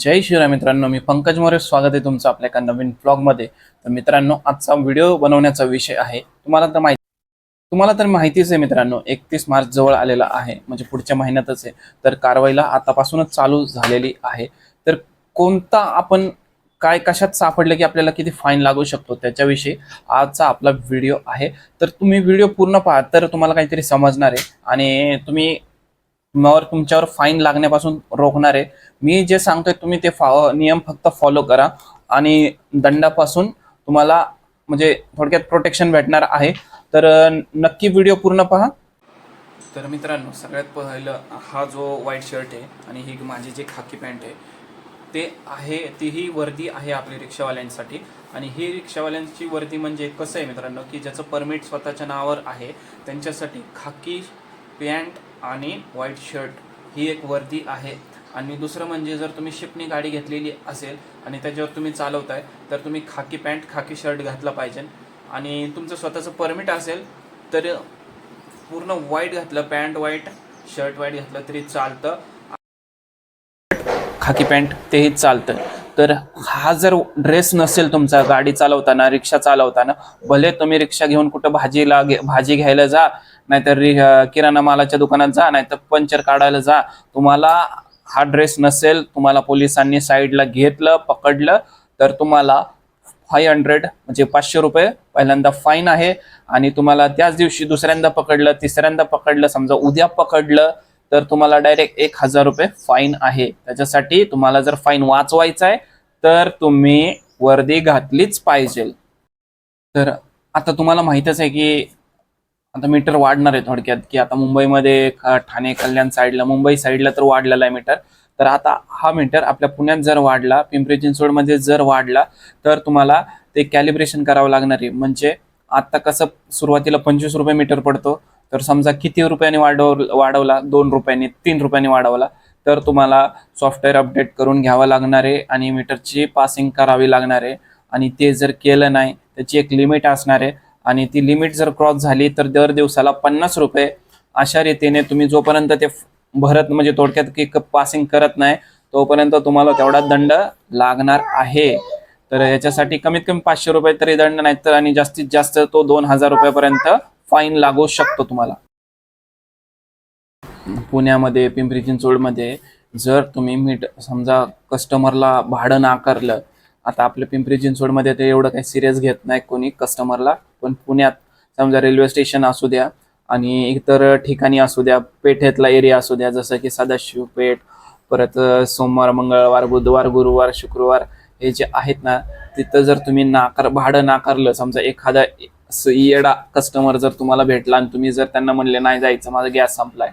जय शिवराय मित्रांनो मी पंकज मोरे स्वागत आहे तुमचं आपल्या एका नवीन ब्लॉगमध्ये तर मित्रांनो आजचा व्हिडिओ बनवण्याचा विषय आहे. तुम्हाला तर माहिती तुम्हाला तर माहितीच आहे मित्रांनो एकतीस मार्च जवळ आलेला आहे म्हणजे पुढच्या महिन्यातच आहे. तर कारवाईला आतापासूनच चालू झालेली आहे. तर कोणता आपण काय कशात सापडलं की आपल्याला किती फाईन लागू शकतो त्याच्याविषयी आजचा आपला व्हिडिओ आहे. तर तुम्ही व्हिडिओ पूर्ण पहा तर तुम्हाला काहीतरी समजणार आहे. आणि तुम्ही मग तुमच्यावर फाईन लागण्यापासून रोखणार आहे. मी जे सांगतोय तुम्ही ते फा नियम फक्त फॉलो करा आणि दंडापासून तुम्हाला म्हणजे थोडक्यात प्रोटेक्शन भेटणार आहे. तर नक्की व्हिडिओ पूर्ण पहा. तर मित्रांनो सगळ्यात पहिलं हा जो व्हाईट शर्ट आहे आणि ही माझी जी खाकी पॅन्ट आहे ते आहे तीही वर्दी आहे आपली रिक्षावाल्यांसाठी. आणि ही रिक्षावाल्यांची वर्दी म्हणजे कसं आहे मित्रांनो की ज्याचं परमिट स्वतःच्या नावावर आहे त्यांच्यासाठी खाकी पॅन्ट आणि व्हाईट शर्ट ही एक वर्दी आहे. आणि दुसरं म्हणजे जर तुम्ही शिपनी गाडी घेतलेली असेल आणि त्याच्यावर तुम्ही चालवताय तर तुम्ही खाकी पॅन्ट खाकी शर्ट घातला पाहिजे. आणि तुमचं स्वतःचं परमिट असेल तर पूर्ण व्हाईट घातलं पॅन्ट व्हाईट शर्ट व्हाईट घातलं तरी चालतं. खाकी पॅन्ट तेही चालतं. तर हा जर ड्रेस नसेल तुमचा गाडी चालवताना रिक्षा चालवताना भले तुम्ही रिक्षा घेऊन कुठं भाजीला भाजी घ्यायला जा नाहीतर रि- किराणा मालाच्या दुकानात जा नाहीतर पंचर काढायला जा तुम्हाला हा ड्रेस नसेल तुम्हाला पोलिसांनी साईडला घेतलं पकडलं तर तुम्हाला फाय हंड्रेड म्हणजे पाचशे रुपये पहिल्यांदा फाईन आहे. आणि तुम्हाला त्याच दिवशी दुसऱ्यांदा पकडलं तिसऱ्यांदा पकडलं समजा उद्या पकडलं तर तुम्हाला डायरेक्ट एक हजार रुपये फाईन आहे. त्याच्यासाठी तुम्हाला जर फाईन वाचवायचा आहे तर तुम्ही वर्दी घातलीच पाहिजे. तर आता तुम्हाला माहीतच आहे की आता मीटर वाढणार आहे थोडक्यात की आता मुंबईमध्ये ठाणे कल्याण साईडला मुंबई साईडला तर वाढलेला आहे मीटर. तर आता हा मीटर आपल्या पुण्यात जर वाढला पिंपरी चिंचवडमध्ये जर वाढला तर तुम्हाला ते कॅलिब्रेशन करावं लागणार आहे. म्हणजे आता कसं सुरुवातीला पंचवीस रुपये मीटर पडतो तर समजा किती रुपयांनी वाढव वाढवला? दोन रुपयांनी तीन रुपयांनी वाढवला. तर तुम्हाला सॉफ्टवेअर अपडेट करून घ्यावं लागणार आहे आणि मीटरची पासिंग करावी लागणार आहे. आणि ते जर केलं नाही त्याची एक लिमिट असणार आहे. आणि ती लिमिट जर क्रॉस झाली तर दर दिवसाला पन्नास रुपये अशा रीतीने तुम्ही जोपर्यंत ते भरत म्हणजे थोडक्यात की पासिंग करत नाही तोपर्यंत तुम्हाला तेवढा दंड लागणार आहे. तर याच्यासाठी कमीत कमी पाचशे रुपये तरी दंड नाही तर आणि जास्तीत जास्त तो दोन हजार रुपयापर्यंत फाईन लागू शकतो तुम्हाला. पुण्यामध्ये पिंपरी चिंचवडमध्ये जर तुम्ही मीट समजा कस्टमरला भाडं नाकारलं आता आपल्या पिंपरी चिंचवडमध्ये ते एवढं काही सिरियस घेत नाही कोणी कस्टमरला पण पुण्यात समजा रेल्वे स्टेशन असू द्या आणि इतर ठिकाणी असू द्या पेठेतला एरिया असू द्या जसं की सदाशिव पेठ परत सोमवार मंगळवार बुधवार गुरुवार शुक्रवार हे जे आहेत ना तिथं जर तुम्ही नाकार भाडं नाकारलं समजा एखादा स- येडा कस्टमर जर तुम्हाला भेटला आणि तुम्ही जर त्यांना म्हणले नाही जायचं माझा गॅस संपलाय.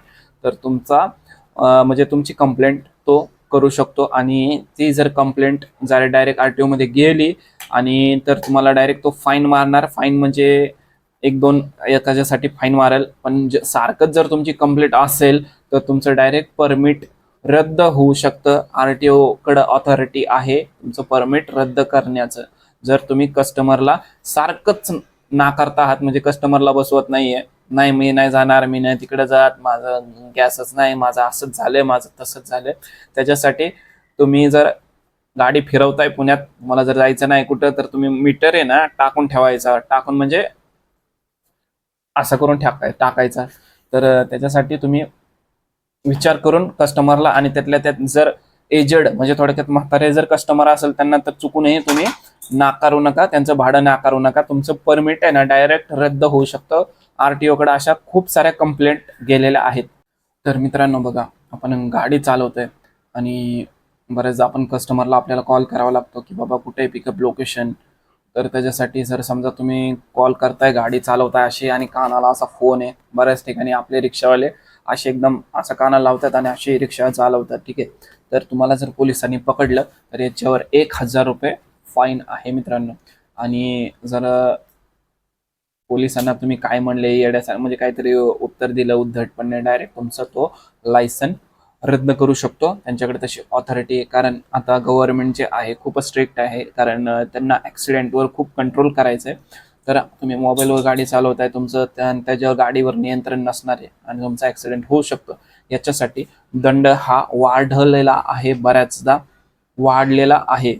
तर तुमचा म्हणजे तुमची कंप्लेंट तो करू शकतो. आणि ती जर कंप्लेंट जर डायरेक्ट आर टी ओमध्ये गेली आणि तर तुम्हाला डायरेक्ट तो फाईन मारणार. फाईन म्हणजे एक दोन एकाच्यासाठी फाईन मारेल. पण सारखंच जर तुमची कंप्लेंट असेल तर तुमचं डायरेक्ट परमिट रद्द होऊ शकतं. आर टी ओकडं ऑथॉरिटी आहे तुमचं परमिट रद्द करण्याचं. जर तुम्ही कस्टमरला सारखंच नाकारता आहात म्हणजे कस्टमरला बसवत नाहीये नाही मी नाही जाणार मी नाही तिकडे जात माझं गॅसच नाही माझं असंच झालंय माझं तसंच झालंय. त्याच्यासाठी तुम्ही जर गाडी फिरवताय पुण्यात मला जर जायचं नाही कुठं तर तुम्ही मीटर आहे ना टाकून ठेवायचा. टाकून म्हणजे असं करून टाकाय टाकायचा. तर त्याच्यासाठी तुम्ही विचार करून कस्टमरला आणि त्यातल्या त्यात जर एजड म्हणजे थोडक्यात म्हातारे जर कस्टमर असेल त्यांना तर चुकूनही तुम्ही नाकारू नका त्यांचं भाडं नाकारू नका. तुमचं परमिट आहे ना डायरेक्ट रद्द होऊ शकतं. आर टी ओकडे अशा खूप साऱ्या कंप्लेंट गेलेल्या आहेत. तर मित्रांनो बघा आपण गाडी चालवतोय आणि बरेचदा आपण कस्टमरला आपल्याला कॉल करावा लागतो की बाबा कुठे आहे पिकअप लोकेशन तर त्याच्यासाठी जर समजा तुम्ही कॉल करताय गाडी चालवताय अशी आणि कानाला असा फोन आहे बऱ्याच ठिकाणी आपले रिक्षावाले असे एकदम असा कानाला लावतात आणि अशी रिक्षा चालवतात ठीक आहे? तर तुम्हाला जर पोलिसांनी पकडलं तर याच्यावर एक हजार रुपये फाईन आहे मित्रांनो. आणि जर पोलिसांना तुम्ही काय म्हणले येड्यासारखं म्हणजे काहीतरी उत्तर दिलं उद्धटपणे डायरेक्ट तुमचा तो लायसन रद्द करू शकतो. त्यांच्याकडे तशी ऑथॉरिटी आहे. कारण आता गव्हर्नमेंट जे आहे खूपच स्ट्रिक्ट आहे. कारण त्यांना ॲक्सिडेंटवर खूप कंट्रोल करायचं आहे तर तुम्ही मोबाईलवर गाडी चालवताय तुमचं त्या त्याच्यावर गाडीवर नियंत्रण नसणार आहे. आणि तुमचा ॲक्सिडेंट होऊ शकतो. याच्यासाठी दंड हा वाढलेला आहे बऱ्याचदा. वाढलेला आहे.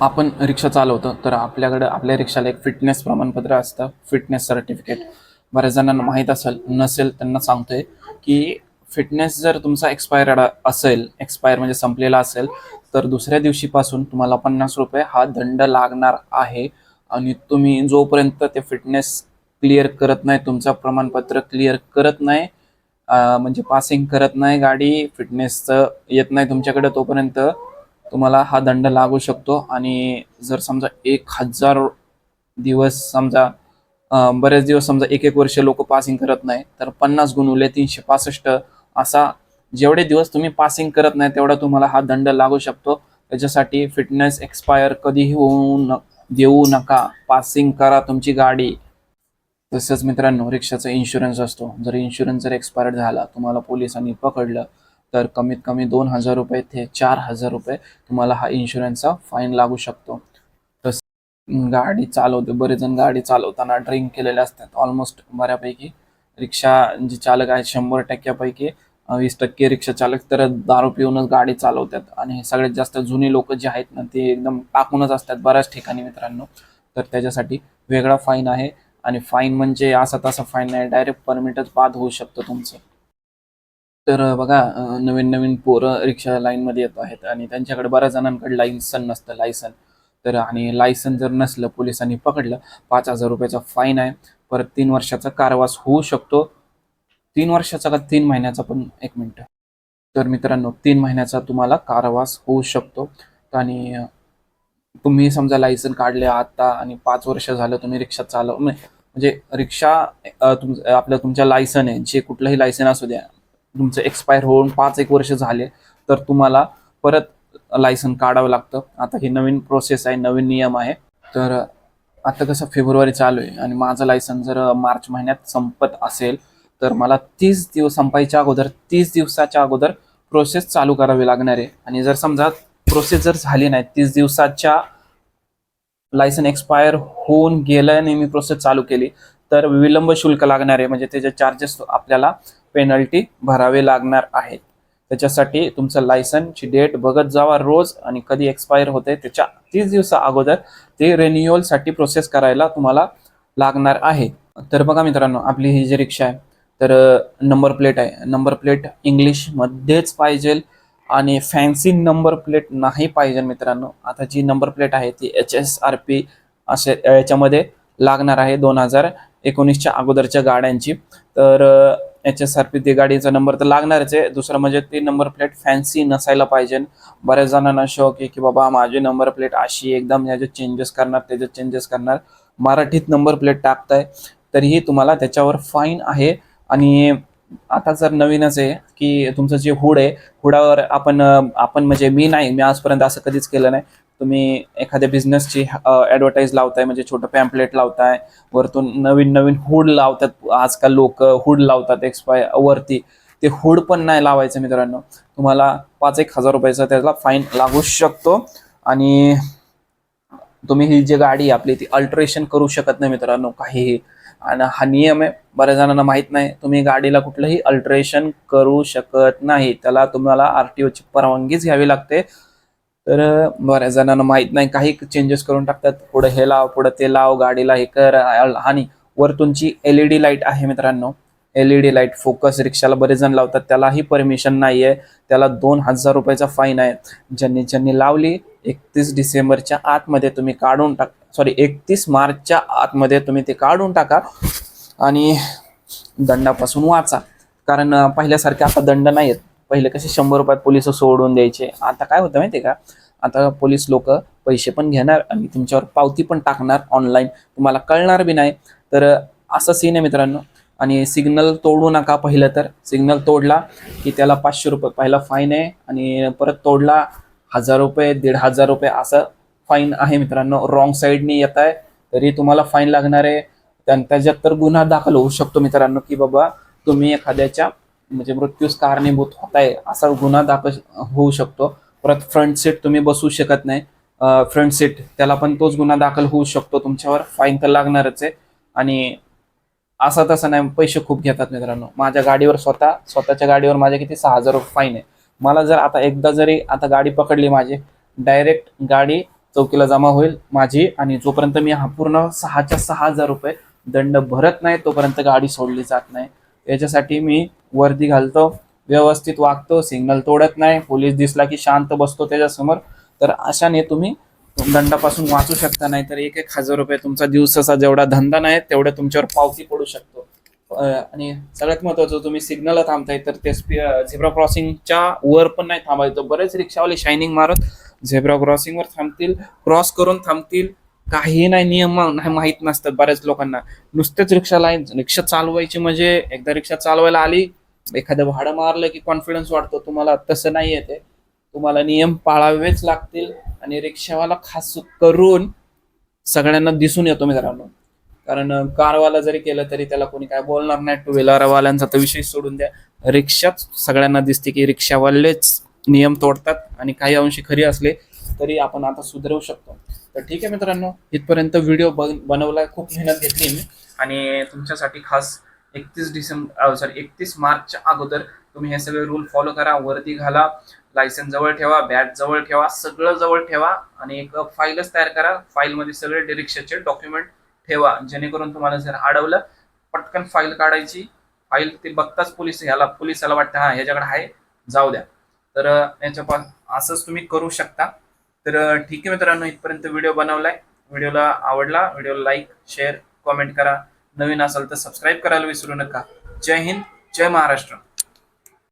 आपण रिक्षा चालवतो तर आपल्याकडं आपल्या रिक्षाला एक फिटनेस प्रमाणपत्र असतं फिटनेस सर्टिफिकेट बऱ्याच जणांना माहीत असेल नसेल त्यांना सांगतोय की फिटनेस जर तुमचा एक्सपायर्ड असेल एक्सपायर म्हणजे संपलेला असेल तर दुसऱ्या दिवशीपासून तुम्हाला पन्नास रुपये हा दंड लागणार आहे. आणि तुम्ही जोपर्यंत ते फिटनेस क्लिअर करत नाही तुमचं प्रमाणपत्र क्लिअर करत नाही म्हणजे पासिंग करत नाही गाडी फिटनेसचं येत नाही तुमच्याकडे तोपर्यंत तुम्हाला हा दंड लागू शकतो. आणि जर समजा एक हजार दिवस समजा बरेच दिवस समजा एक एक वर्ष लोक पासिंग करत नाही तर पन्नास गुणुले तीनशे पासष्ट असा जेवढे दिवस तुम्ही पासिंग करत नाही तेवढा तुम्हाला हा दंड लागू शकतो. त्याच्यासाठी फिटनेस एक्सपायर कधीही होऊ न देऊ नका. पासिंग करा तुमची गाडी. तसंच मित्रांनो रिक्षाचा इन्शुरन्स असतो. जर इन्शुरन्स जर एक्सपायर्ड झाला तुम्हाला पोलिसांनी पकडलं तर कमीत कमी दोन हजार रुपये ते चार हजार रुपये तुम्हाला हा इन्शुरन्सचा फाईन लागू शकतो. तस गाडी चालवते बरेच जण गाडी चालवताना ड्रिंक केलेले असतात. ऑलमोस्ट बऱ्यापैकी रिक्षा जे चालक आहेत शंभर टक्क्यापैकी वीस टक्के रिक्षा चालक तर दारू पिऊनच गाडी चालवतात. आणि सगळ्यात जास्त जुनी लोक जे आहेत ना ते एकदम टाकूनच असतात बऱ्याच ठिकाणी मित्रांनो. तर त्याच्यासाठी वेगळा फाईन आहे. आणि फाईन म्हणजे असा तसा फाईन नाही डायरेक्ट परमिटच बाद होऊ शकतं तुमचं. तर बघा नवीन नवीन पोरं रिक्षा लाईनमध्ये येत आहेत आणि त्यांच्याकडे बऱ्याच जणांकडे लायसन नसतं लायसन. तर आणि लायसन जर नसलं पोलिसांनी पकडलं पाच हजार रुपयाचा फाईन आहे. परत तीन वर्षाचा कारवास होऊ शकतो. तीन वर्षाचा का तीन महिन्याचा पण एक मिनटं. तर मित्रांनो तीन महिन्याचा तुम्हाला कारावास होऊ शकतो. आणि तुम्ही समजा लायसन काढले आता आणि पाच वर्ष झालं तुम्ही रिक्षा चालव म्हणजे म्हणजे रिक्षा तुम आपलं तुमच्या लायसन आहे. जे कुठलंही लायसन असू द्या तुमचं एक्सपायर होऊन पाच एक वर्ष झाले तर तुम्हाला परत लायसन काढावं लागतं. आता ही नवीन प्रोसेस आहे नवीन नियम आहे. तर आता कसं फेब्रुवारी चालू आहे आणि माझं लायसन जर मार्च महिन्यात संपत असेल तर मला तीस दिवस संपायच्या अगोदर तीस दिवसाच्या अगोदर प्रोसेस चालू करावी लागणार आहे. आणि जर समजा प्रोसेस जर झाली नाही तीस दिवसाच्या लायसन एक्सपायर होऊन गेलं आणि मी प्रोसेस चालू केली तर विलंब शुल्क लागणार आहे म्हणजे त्याचे चार्जेस आपल्याला पेनल्टी भरावे लागणार आहेत. त्याच्यासाठी तुमचं लायसनची डेट बघत जावा रोज आणि कधी एक्सपायर होते त्याच्या तीस दिवसा अगोदर ते रेन्युअलसाठी प्रोसेस करायला तुम्हाला लागणार आहे. तर बघा मित्रांनो आपली ही जी रिक्षा आहे तर नंबर प्लेट आहे. नंबर प्लेट इंग्लिशमध्येच पाहिजे आणि फॅन्सी नंबर प्लेट नाही पाहिजे मित्रांनो. आता जी नंबर प्लेट आहे ती एच एस आर पी असे याच्यामध्ये लागणार आहे दोन हजार एकोणीसच्या अगोदरच्या गाड्यांची. तर एच एस आर पी ती गाडीचा नंबर तर लागणारच आहे. दुसरं म्हणजे ती नंबर प्लेट फॅन्सी नसायला पाहिजे. बऱ्याच जणांना शौक आहे की बाबा माझी नंबर प्लेट अशी एकदम ह्याच्यात चेंजेस करणार त्याच्यात चेंजेस करणार. मराठीत नंबर प्लेट टाकताय तरीही तुम्हाला त्याच्यावर फाईन आहे. आणि आता जर नवीनच आहे की तुमचं जे हुड आहे हुडावर आपण आपण म्हणजे मी नाही मी आजपर्यंत असं कधीच केलं नाही. तुम्ही एखाद्या बिझनेसची ॲडव्हर्टाईज लावताय म्हणजे छोटं पॅम्पलेट लावताय वरतून नवीन नवीन हुड लावतात आजकाल लोक हुड लावतात एक्सपाय वरती. ते हुड पण नाही लावायचं मित्रांनो. तुम्हाला पाच एक हजार रुपयाचा त्याला फाईन लागू शकतो. आणि तुम्ही ही जी गाडी आहे आपली ती अल्ट्रेशन करू शकत नाही मित्रांनो काहीही. आणि हा नियम आहे बऱ्याच जणांना माहीत नाही. तुम्ही गाडीला कुठलंही अल्ट्रेशन करू शकत नाही. त्याला तुम्हाला आर टी ओची परवानगीच घ्यावी लागते. तर बऱ्याच जणांना माहीत नाही काही चेंजेस करून टाकतात. पुढे हे लाव पुढे ते लाव गाडीला हे कर आणि वरतूनची एलईडी लाइट आहे मित्रांनो. एलईडी लाइट फोकस रिक्षाला बरेच जण लावतात. त्यालाही परमिशन नाही आहे त्याला दोन हजार रुपयाचा फाईन आहे. ज्यांनी ज्यांनी लावली एकतीस डिसेंबरच्या आतमध्ये तुम्ही काढून टाक सॉरी एकतीस मार्चच्या आतमध्ये तुम्ही ते काढून टाका आणि दंडापासून वाचा. कारण पहिल्यासारखे आता दंड नाही आहेत पहिले कसे शंभर रुपयात पोलीस सोडून द्यायचे. आता काय होतं माहिती का? आता पोलीस लोक पैसे पण घेणार आणि तुमच्यावर पावती पण टाकणार ऑनलाईन तुम्हाला कळणार बी नाही. तर असं असा सीन आहे मित्रांनो. आणि सिग्नल तोडू नका पहिलं तर. सिग्नल तोडला की त्याला पाचशे रुपये पहिला फाईन आहे आणि परत तोडला हजार रुपये दीड हजार रुपये असं फाईन आहे मित्रांनो. रॉंग साईडने येत आहे. तरी तुम्हाला फाईन लागणार आहे. त्यां- त्याच्यात तर गुन्हा दाखल होऊ शकतो मित्रांनो की बाबा तुम्ही एखाद्याच्या म्हणजे मृत्यूस कारणीभूत होत आहे असा गुन्हा दाखल होऊ शकतो. परत फ्रंट सीट तुम्ही बसू शकत नाही. फ्रंट सीट त्याला पण तोच गुन्हा दाखल होऊ शकतो तुमच्यावर. फाईन तर लागणारच आहे. आणि असं तसं नाही पैसे खूप घेतात मित्रांनो. माझ्या गाडीवर स्वतः स्वतःच्या गाडीवर माझ्या किती? सहा हजार रुपये फाईन आहे. मला जर आता एकदा जरी आता गाडी पकडली माझी डायरेक्ट गाडी चौकीला जमा होईल माझी आणि जोपर्यंत मी हा पूर्ण सहाच्या सहा हजार रुपये दंड भरत नाही तोपर्यंत गाडी सोडली जात नाही. याच्यासाठी मी वर्दी घालतो व्यवस्थित वागतो सिग्नल तोडत नाही. पोलीस दिसला की शांत बसतो त्याच्यासमोर. तर अशाने तुम्ही दंडापासून वाचू शकता नाही तर एक एक हजार रुपये तुमचा दिवसाचा जेवढा धंदा नाही तेवढं तुमच्यावर पावती पडू शकतो. आणि सगळ्यात महत्वाचं तुम्ही सिग्नलला थांबताय तर ते झेब्रा क्रॉसिंगच्या वर पण नाही थांबायचं. बरेच रिक्षावाले शायनिंग मारत झेब्रा क्रॉसिंगवर थांबतील क्रॉस करून थांबतील. काही नाही नियम नाही माहीत नसतात बऱ्याच लोकांना. नुसतेच रिक्षा लाईन रिक्षा चालवायची म्हणजे एकदा रिक्षा चालवायला आली एखादं भाडं मारलं की कॉन्फिडन्स वाढतो तुम्हाला तसं नाही येते. तुम्हाला नियम पाळावेच लागतील आणि रिक्षावाला खास करून सगळ्यांना दिसून येतो मित्रांनो. कारण कारवाला जरी केलं तरी त्याला कोणी काय बोलणार नाही. टू व्हीलरवाल्यांचा तर विषय सोडून द्या. रिक्षाच सगळ्यांना दिसते की रिक्षावालेच नियम तोडतात आणि काही अंशी खरी असले तरी आपण आता सुधरवू शकतो. तर ठीक आहे मित्रांनो इथपर्यंत व्हिडिओ बनवलाय खूप मेहनत घेतली मी. आणि तुमच्यासाठी खास एकतीस डिसेंबर सॉरी एकतीस मार्चच्या अगोदर तुम्ही हे सगळे रूल फॉलो करा वर्दी घाला लायसन्स जवळ ठेवा बॅट जवळ ठेवा सगळं जवळ ठेवा आणि एक फाईलच तयार करा. फाईलमध्ये सगळे रिक्षाचे डॉक्युमेंट ठेवा जेणेकरून तुम्हाला जर अडवलं पटकन फाईल काढायची. फाईल ते बघताच पोलीस ह्याला पोलिसाला वाटतं हा ह्याच्याकडे आहे जाऊ द्या. तर याच्या असंच तुम्ही करू शकता. तर ठीक आहे मित्रांनो इथपर्यंत व्हिडिओ बनवलाय. व्हिडिओला आवडला व्हिडिओला लाईक शेअर कॉमेंट करा. नवीन असाल तर सबस्क्राईब करायला विसरू नका. जय हिंद जय महाराष्ट्र.